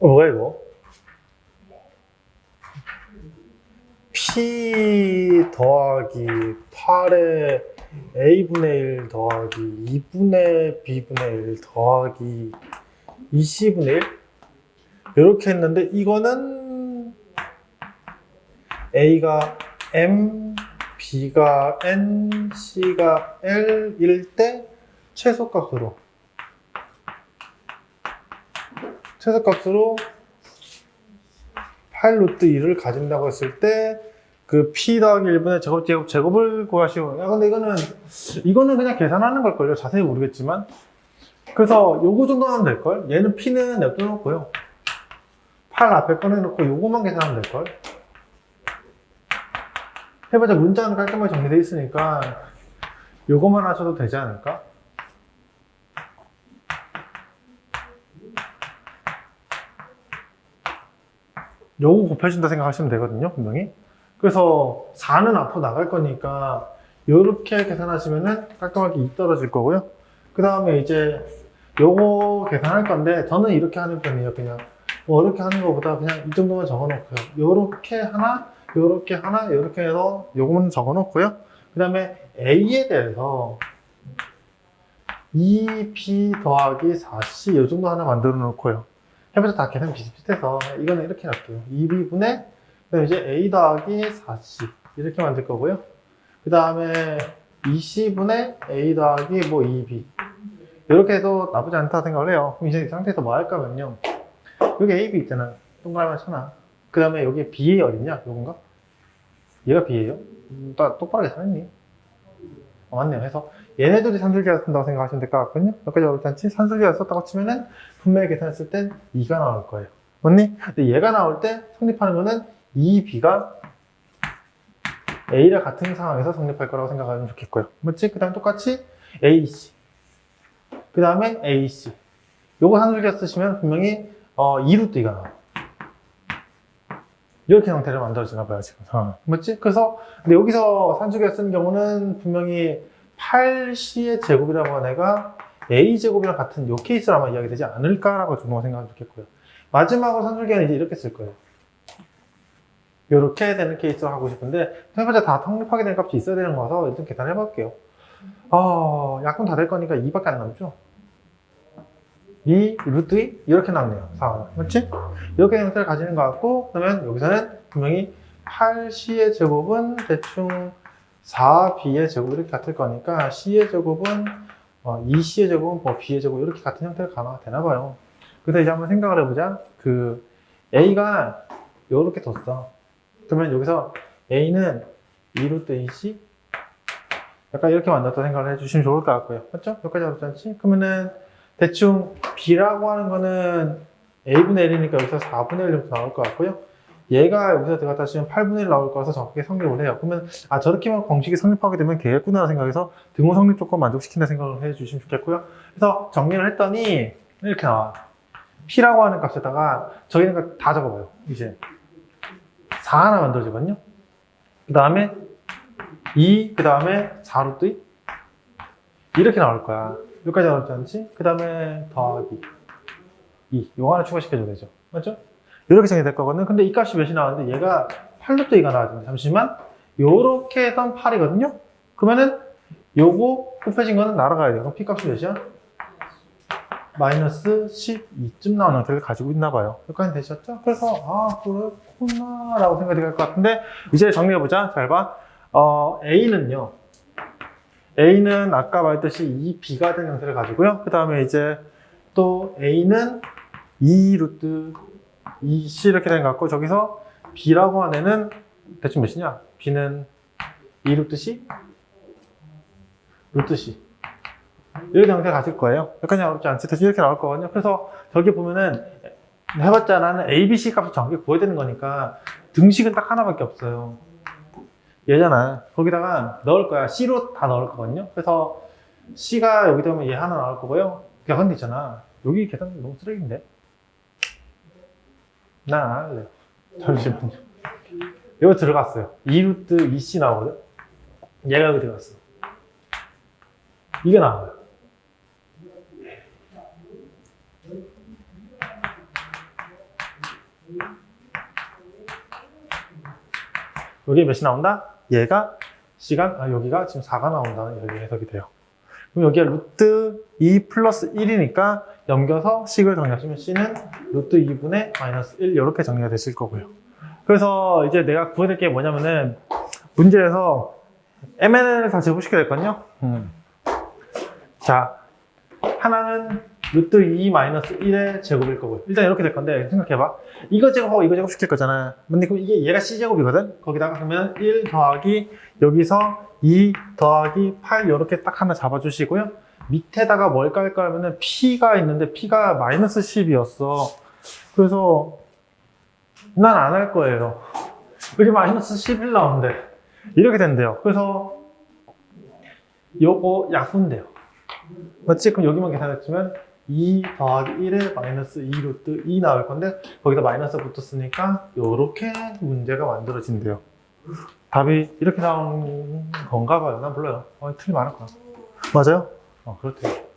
어, 뭐야 이거? P 더하기 8에 A분의 1 더하기 2분의 B분의 1 더하기 20분의 1? 이렇게 했는데 이거는 A가 M, B가 N, C가 L일 때 최소값으로 최소값으로 8 루트 2를 가진다고 했을 때 그 p 더하기 1분의 제곱 제곱 제곱을 구하시오. 야 근데 이거는 이거는 그냥 계산하는 걸걸요. 자세히 모르겠지만. 그래서 요거 정도 하면 될걸. 얘는 p는 냅둬 놓고요. 8 앞에 꺼내놓고 요거만 계산하면 될걸. 해보자 문자는 깔끔하게 정리되어 있으니까 요거만 하셔도 되지 않을까? 요거 곱해준다 생각하시면 되거든요, 분명히. 그래서 4는 앞으로 나갈 거니까 요렇게 계산하시면은 깔끔하게 2 떨어질 거고요. 그 다음에 이제 요거 계산할 건데 저는 이렇게 하는 편이에요. 그냥 뭐 이렇게 하는 것보다 그냥 이 정도만 적어놓고요. 요렇게 하나, 요렇게 하나, 요렇게 해서 요거만 적어 놓고요. 그 다음에 A에 대해서 2B 더하기 4C 요 정도 하나 만들어 놓고요. 해보자 다 계산 비슷비슷해서 이거는 이렇게 할게요. 2B분의 그다음에 이제 A 더하기 4C 이렇게 만들 거고요. 그 다음에 20분의 A 더하기 뭐 2B 이렇게 해도 나쁘지 않다 생각을 해요. 그럼 이제 이 상태에서 뭐 할까면요. 여기 A, B 있잖아요. 동그라미 하나. 그 다음에 여기 B의 어딨냐? 요건가? 얘가 B예요? 음, 딱 똑바로 계산했니? 어, 맞네요. 해서 얘네들이 산술계를 쓴다고 생각하시면 될 것 같거든요. 여기까지 어렵지 않지? 산술계를 썼다고 치면은 분명히 계산했을 땐 2가 나올 거예요. 맞니? 근데 얘가 나올 때 성립하는 거는 2B가 A랑 같은 상황에서 성립할 거라고 생각하면 좋겠고요. 맞지? 그 다음 똑같이 AC. 그 다음에 AC. 요거 산술계 쓰시면 분명히 어, 2루트 2가 나와요. 이렇게 형태를 만들어지나 봐요, 지금 상황은. 맞지? 그래서, 근데 여기서 산술계 쓰는 경우는 분명히 8C의 제곱이라고 한 애가 A제곱이랑 같은 요 케이스로 아마 이야기 되지 않을까라고 정도 생각하면 좋겠고요. 마지막으로 산술계는 이제 이렇게 쓸 거예요. 이렇게 되는 케이스로 하고 싶은데 해보자 다 성립하게 되는 값이 있어야 되는 거라서 일단 계산해 볼게요. 어, 약분 다 될 거니까 2밖에 안 남죠? 2 루트 2 이렇게 남네요. 상황은 맞지? 이렇게 형태를 가지는 것 같고 그러면 여기서는 분명히 8C의 제곱은 대충 4B의 제곱 이렇게 같을 거니까 C의 제곱은 어, 2C의 제곱은 뭐 B의 제곱 이렇게 같은 형태로 가나 되나 봐요. 그래서 이제 한번 생각을 해보자. 그 A가 이렇게 뒀어. 그러면 여기서 A는 2루트 2C 약간 이렇게 만들었다 생각을 해주시면 좋을 것 같고요. 맞죠? 여기까지 않지? 그러면은 대충 B라고 하는 거는 A분의 1이니까 여기서 4분의 1 정도 나올 것 같고요. 얘가 여기서 들어갔다 치면 8분의 1 나올 거라서 정확하게 성립을 해요. 그러면 아 저렇게만 공식이 성립하게 되면 되겠구나 생각해서 등호 성립 조건 만족시킨다 생각을 해주시면 좋겠고요. 그래서 정리를 했더니 이렇게 나와. P라고 하는 값에다가 저희는 거다 적어봐요. 이제 4 하나 만들어지거든요. 그 다음에 2, 그 다음에 4루트 2 이렇게 나올 거야. 여기까지 나올지 않지? 그 다음에 더하기 2 이거 하나 추가시켜줘야 되죠. 맞죠? 이렇게 정리될 거거든요. 근데 이 값이 몇이 나왔는데 얘가 8루트 2가 나왔잖아요. 잠시만 요렇게 해서 8이거든요. 그러면은 요거 곱해진 거는 날아가야 돼요. 그럼 P 값이 몇이야? 마이너스 12쯤 나오는 형태를 가지고 있나 봐요. 여기까지 되셨죠? 그래서 아 그렇구나 라고 생각이 될것 같은데 이제 정리해보자. 잘 봐. 어, A는요. A는 아까 말했듯이 2B가 된 형태를 가지고요. 그 다음에 이제 또 A는 2 루트 2C 이렇게 된 것 같고 저기서 B라고 하는 애는 대충 몇이냐? B는 2 루트 C? 루트 C. 이렇게 형태 가질 거예요. 약간 어렵지 않지? 대충 이렇게 나올 거거든요. 그래서 저기 보면은 해봤자 나는 A, B, C 값을 정확히 구해야 되는 거니까 등식은 딱 하나밖에 없어요. 얘잖아. 거기다가 넣을 거야. C로 다 넣을 거거든요. 그래서 C가 여기 되면 얘 하나 나올 거고요. 야, 근데 있잖아. 여기 계산 너무 쓰레기인데? 난안 할래요. 잠시만요. 이거 들어갔어요. 2루트 2C 나오거든? 얘가 여기 들어갔어. 이게 나와요. 여기 몇이 나온다? 얘가 시간, 아, 여기가 지금 4가 나온다는 여기 해석이 돼요. 그럼 여기가 루트 2 플러스 1이니까 넘겨서 식을 정리하시면 C는 루트 2분의 마이너스 1 이렇게 정리가 되실 거고요. 그래서 이제 내가 구해야 될게 뭐냐면은 문제에서 MN을 다 제곱시켜야 될거든요. 음. 자, 하나는 루트 2 마이너스 1의 제곱일 거고요. 일단 이렇게 될 건데 생각해봐. 이거 제곱하고 이거 제곱 시킬 거잖아. 근데 그럼 이게 얘가 C제곱이거든? 거기다가 그러면 1 더하기 여기서 2 더하기 8 이렇게 딱 하나 잡아주시고요. 밑에다가 뭘 깔까 하면은 P가 있는데 P가 마이너스 10이었어. 그래서 난 안 할 거예요. 여기 마이너스 11 나오는데 이렇게 된대요. 그래서 요거 약분돼요. 맞지? 그럼 여기만 계산했으면 2 더하기 1에 마이너스 2 루트 2 나올 건데 거기다 마이너스 붙었으니까 요렇게 문제가 만들어진대요. 답이 이렇게 나온 건가 봐요. 난 몰라요. 어, 틀리 많을 거야. 맞아요? 어, 그렇대요.